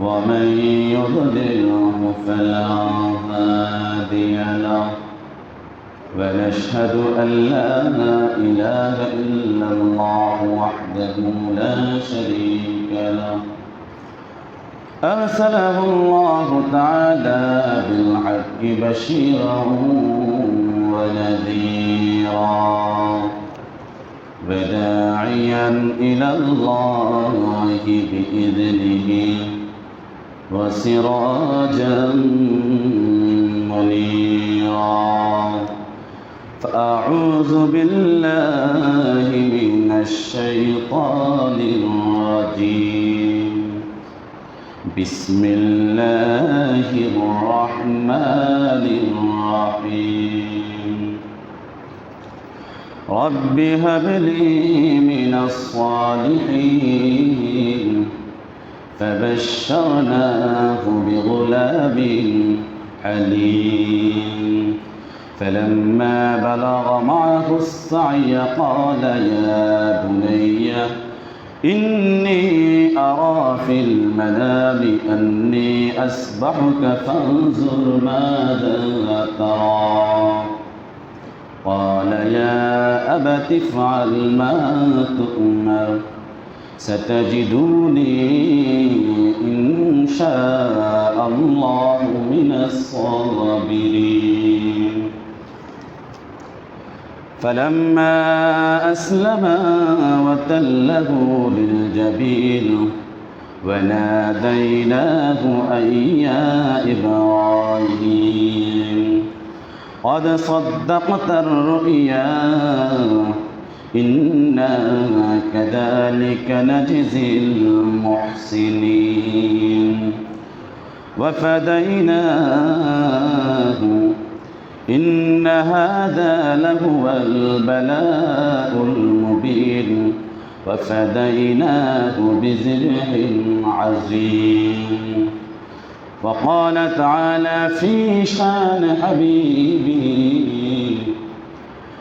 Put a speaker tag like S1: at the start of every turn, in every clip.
S1: ومن يضلله فلا هادي له ونشهد أن لا إله إلا الله وحده لا شريك له. أرسله الله تعالى بالحق بشيرا ونذيرا وداعيا إلى الله بإذنه. وسراجا منيرا. فأعوذ بالله من الشيطان الرجيم. بسم الله الرحمن الرحيم. رب هب لي من الصالحين فبشرناه بغلام حليم. فلما بلغ معه السعي قال يا بني إني أرى في المنام أني أسبحك فانظر ماذا ترى. قال يا أبت افعل ما تؤمر. ستجدوني إن شاء الله من الصابرين. فلما أسلما وتله للجبين وناديناه أن يا إبراهيم قد صدقت الرؤيا. إنا كذلك نجزي المحسنين. وفديناه إن هذا لهو البلاء المبين. وفديناه بذبح عظيم. وقال تعالى في شان حبيبي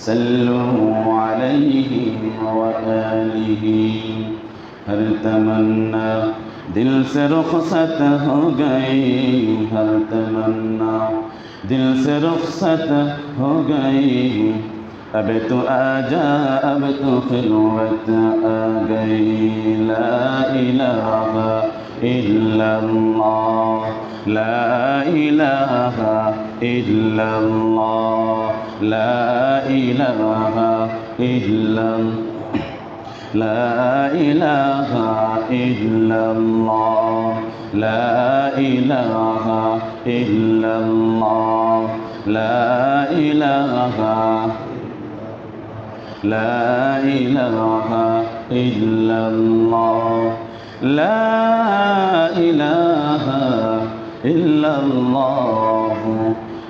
S1: سلوا عليه وآله हर तमन्ना दिल से रुखसत हो गई हर तमन्ना दिल से रुखसत हो गई अब तो आजा अब तो खिलवत आ गई ला इलाहा इल्लल्लाह ला इलाहा إلا الله. لا إله إلا لا إله إلا الله. لا إله إلا الله. لا إله لا إله إلا الله. لا إله إلا الله.